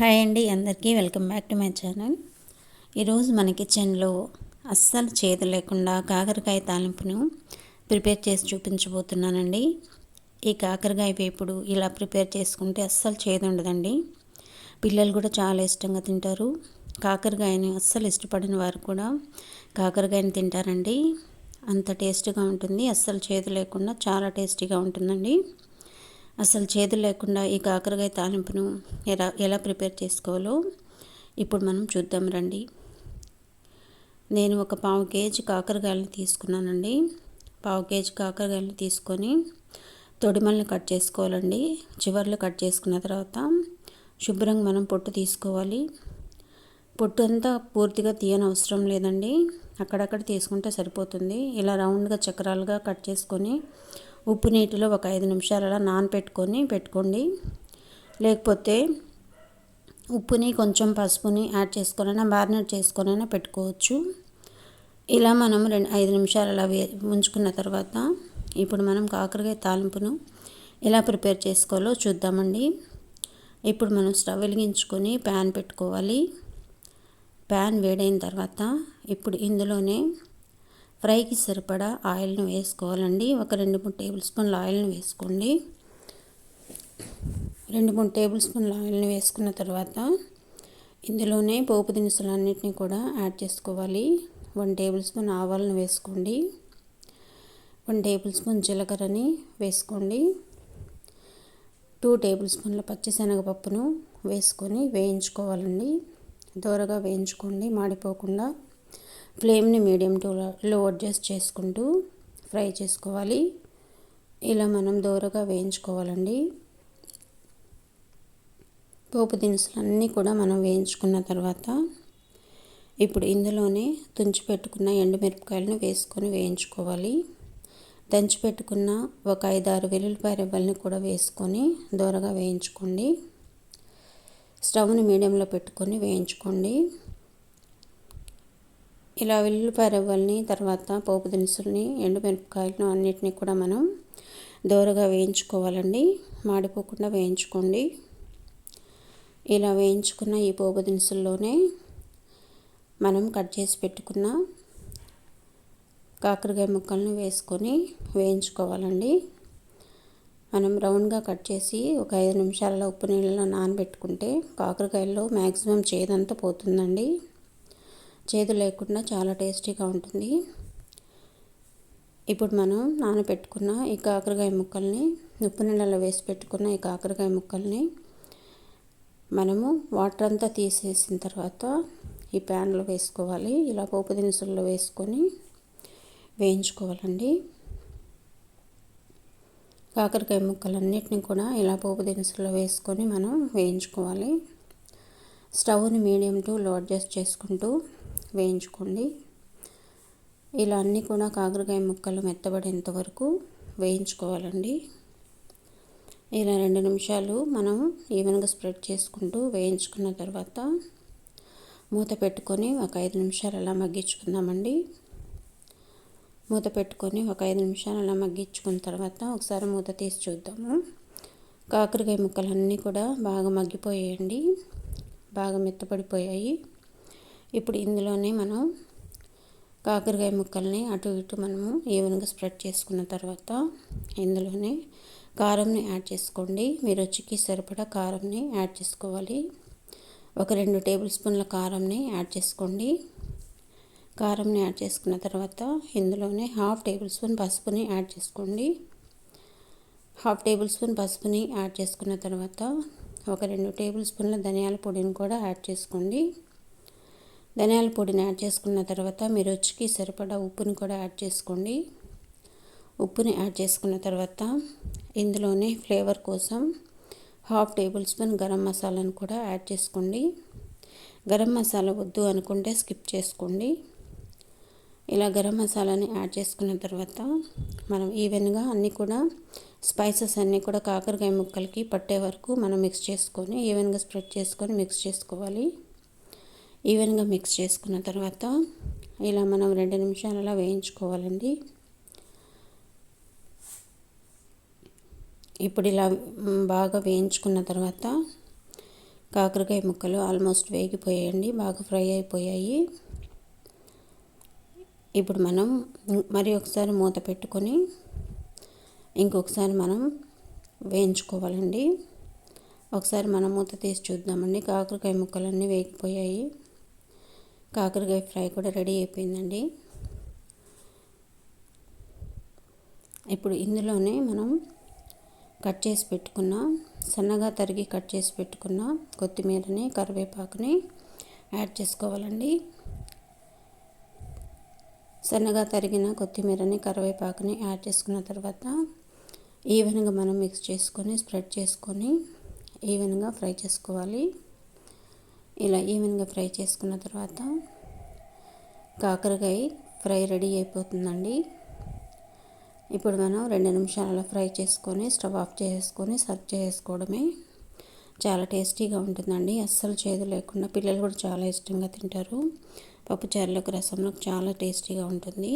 Hi అండి అందరికీ welcome back to my channel. ఈరోజు మన కిచెన్లో అస్సలు చేదు లేకుండా కాకరకాయ తాలింపును ప్రిపేర్ చేసి చూపించబోతున్నానండి. ఈ కాకరకాయ వేపుడు ఇలా ప్రిపేర్ చేసుకుంటే అస్సలు చేదు ఉండదండి. పిల్లలు కూడా చాలా ఇష్టంగా తింటారు. కాకరకాయని అస్సలు ఇష్టపడిన వారు కూడా కాకరకాయని తింటారండి. అంత టేస్ట్గా ఉంటుంది అస్సలు చేదు లేకుండా చాలా టేస్టీగా ఉంటుందండి. అసలు చేదులు లేకుండా ఈ కాకరకాయ తాలింపును ఎలా ఎలా ప్రిపేర్ చేసుకోవాలో ఇప్పుడు మనం చూద్దాం రండి. నేను ఒక పావు కేజీ కాకరకాయలను తీసుకున్నానండి. పావు కేజీ కాకరకాయలను తీసుకొని తొడిమల్ని కట్ చేసుకోవాలండి. చివర్లు కట్ చేసుకున్న తర్వాత శుభ్రంగా మనం పొట్టు తీసుకోవాలి. పొట్టు అంతా పూర్తిగా తీయని అవసరం లేదండి. అక్కడక్కడ తీసుకుంటే సరిపోతుంది. ఇలా రౌండ్గా చక్రాలుగా కట్ చేసుకొని ఉప్పు నీటిలో ఒక ఐదు నిమిషాలు అలా నానపెట్టుకొని పెట్టుకోండి. లేకపోతే ఉప్పుని కొంచెం పసుపుని యాడ్ చేసుకొనైనా మ్యారినేట్ చేసుకొనైనా పెట్టుకోవచ్చు. ఇలా మనం రెండు ఐదు నిమిషాలు అలా వే ఉంచుకున్న తర్వాత ఇప్పుడు మనం కాకరకాయ తాలింపును ఎలా ప్రిపేర్ చేసుకోవాలో చూద్దామండి. ఇప్పుడు మనం స్టవ్ వెలిగించుకొని ప్యాన్ పెట్టుకోవాలి. ప్యాన్ వేడైన తర్వాత ఇప్పుడు ఇందులోనే ఫ్రైకి సరిపడా ఆయిల్ను వేసుకోవాలండి. ఒక రెండు మూడు టేబుల్ స్పూన్ల ఆయిల్ను వేసుకోండి. రెండు మూడు టేబుల్ స్పూన్ల ఆయిల్ని వేసుకున్న తర్వాత ఇందులోనే పోపు దినుసులన్నింటినీ కూడా యాడ్ చేసుకోవాలి. వన్ టేబుల్ స్పూన్ ఆవాలను వేసుకోండి. వన్ టేబుల్ స్పూన్ జీలకర్రని వేసుకోండి. టూ టేబుల్ స్పూన్ల పచ్చిశనగపప్పును వేసుకొని వేయించుకోవాలండి. దూరగా వేయించుకోండి మాడిపోకుండా. ఫ్లేమ్ని మీడియం టు లో అడ్జస్ట్ చేసుకుంటూ ఫ్రై చేసుకోవాలి. ఇలా మనం దూరగా వేయించుకోవాలండి. పోపు దినుసులు అన్నీ కూడా మనం వేయించుకున్న తర్వాత ఇప్పుడు ఇందులోనే తుంచి పెట్టుకున్న ఎండుమిరపకాయలను వేసుకొని వేయించుకోవాలి. దంచి పెట్టుకున్న ఒక ఐదారు వెల్లుల్లిపాయ రెబ్బల్ని కూడా వేసుకొని దూరగా వేయించుకోండి. స్టవ్ని మీడియంలో పెట్టుకొని వేయించుకోండి. ఇలా వెల్లుల్లిపాయ రవ్వల్ని తర్వాత పోపు దినుసుల్ని ఎండుమిరపకాయలను అన్నిటినీ కూడా మనం దోరగా వేయించుకోవాలండి. మాడిపోకుండా వేయించుకోండి. ఇలా వేయించుకున్న ఈ పోపు దినుసుల్లోనే మనం కట్ చేసి పెట్టుకున్న కాకరకాయ ముక్కలను వేసుకొని వేయించుకోవాలండి. మనం రౌండ్గా కట్ చేసి ఒక ఐదు నిమిషాలలో ఉప్పు నీళ్ళలో నానబెట్టుకుంటే కాకరకాయల్లో మ్యాక్సిమం చేదంతా పోతుందండి. చేదు లేకుండా చాలా టేస్టీగా ఉంటుంది. ఇప్పుడు మనం నానబెట్టుకున్న ఈ కాకరకాయ ముక్కల్ని ఉప్పు నీళ్ళలో వేసి పెట్టుకున్న ఈ కాకరకాయ ముక్కల్ని మనము వాటర్ అంతా తీసేసిన తర్వాత ఈ ప్యాన్లో వేసుకోవాలి. ఇలా పోపు దినుసుల్లో వేసుకొని వేయించుకోవాలండి. కాకరకాయ ముక్కలన్నిటిని కూడా ఇలా పోపు దినుసుల్లో వేసుకొని మనం వేయించుకోవాలి. స్టవ్ని మీడియం టు లో అడ్జస్ట్ చేసుకుంటూ వేయించుకోండి. ఇలా అన్నీ కూడా కాకరకాయ ముక్కలు మెత్తబడేంత వరకు వేయించుకోవాలండి. ఇలా రెండు నిమిషాలు మనం ఈవెన్గా స్ప్రెడ్ చేసుకుంటూ వేయించుకున్న తర్వాత మూత పెట్టుకొని ఒక ఐదు నిమిషాలు అలా మగ్గించుకుందామండి. మూత పెట్టుకొని ఒక ఐదు నిమిషాలు అలా మగ్గించుకున్న తర్వాత ఒకసారి మూత తీసి చూద్దాము. కాకరకాయ ముక్కలన్నీ కూడా బాగా మగ్గిపోయాయండి. బాగా మెత్తపడిపోయాయి. ఇప్పుడు ఇందులోనే మనం కాకరకాయ ముక్కల్ని అటు ఇటు మనము ఈవెన్గా స్ప్రెడ్ చేసుకున్న తర్వాత ఇందులోనే కారంని యాడ్ చేసుకోండి. మీరు రుచికి సరిపడా కారంని యాడ్ చేసుకోవాలి. ఒక రెండు టేబుల్ స్పూన్ల కారంని యాడ్ చేసుకోండి. కారంని యాడ్ చేసుకున్న తర్వాత ఇందులోనే హాఫ్ టేబుల్ స్పూన్ పసుపుని యాడ్ చేసుకోండి. హాఫ్ టేబుల్ స్పూన్ పసుపుని యాడ్ చేసుకున్న తర్వాత ఒక రెండు టేబుల్ స్పూన్ల ధనియాల పొడిని కూడా యాడ్ చేసుకోండి. ధనియాల పొడిని యాడ్ చేసుకున్న తర్వాత మీరు రుచికి సరిపడా ఉప్పుని కూడా యాడ్ చేసుకోండి. ఉప్పుని యాడ్ చేసుకున్న తర్వాత ఇందులోనే ఫ్లేవర్ కోసం హాఫ్ టేబుల్ స్పూన్ గరం మసాలాను కూడా యాడ్ చేసుకోండి. గరం మసాలా వద్దు అనుకుంటే స్కిప్ చేసుకోండి. ఇలా గరం మసాలాని యాడ్ చేసుకున్న తర్వాత మనం ఈవెన్గా అన్నీ కూడా స్పైసెస్ అన్నీ కూడా కాకరకాయ ముక్కలకి పట్టే వరకు మనం మిక్స్ చేసుకొని ఈవెన్గా స్ప్రెడ్ చేసుకొని మిక్స్ చేసుకోవాలి. ఈవెన్గా మిక్స్ చేసుకున్న తర్వాత ఇలా మనం రెండు నిమిషాలు అలా వేయించుకోవాలండి. ఇప్పుడు ఇలా బాగా వేయించుకున్న తర్వాత కాకరకాయ ముక్కలు ఆల్మోస్ట్ వేగిపోయాయండి బాగా ఫ్రై అయిపోయాయి. ఇప్పుడు మనం మరి ఒకసారి మూత పెట్టుకొని ఇంకొకసారి మనం వేయించుకోవాలండి. ఒకసారి మనం మూత తీసి చూద్దామండి కాకరకాయ ముక్కలన్నీ వేగిపోయాయి. కాకరకాయ ఫ్రై కూడా రెడీ అయిపోయిందండి. ఇప్పుడు ఇందులోనే మనం కట్ చేసి పెట్టుకున్న సన్నగా తరిగి కట్ చేసి పెట్టుకున్న కొత్తిమీరని కరివేపాకుని యాడ్ చేసుకోవాలండి. సన్నగా తరిగిన కొత్తిమీరని కరివేపాకుని యాడ్ చేసుకున్న తర్వాత ఈవెన్గా మనం మిక్స్ చేసుకొని స్ప్రెడ్ చేసుకొని ఈవెన్గా ఫ్రై చేసుకోవాలి. ఇలా ఈవెన్గా ఫ్రై చేసుకున్న తర్వాత కాకరకాయ ఫ్రై రెడీ అయిపోతుందండి. ఇప్పుడు మనం రెండు నిమిషాలలో ఫ్రై చేసుకొని స్టవ్ ఆఫ్ చేసుకొని సర్వ్ చేసుకోవడమే చాలా టేస్టీగా ఉంటుందండి. అస్సలు చేదు లేకుండా పిల్లలు కూడా చాలా ఇష్టంగా తింటారు. పప్పుచారులకు రసంలో చాలా టేస్టీగా ఉంటుంది.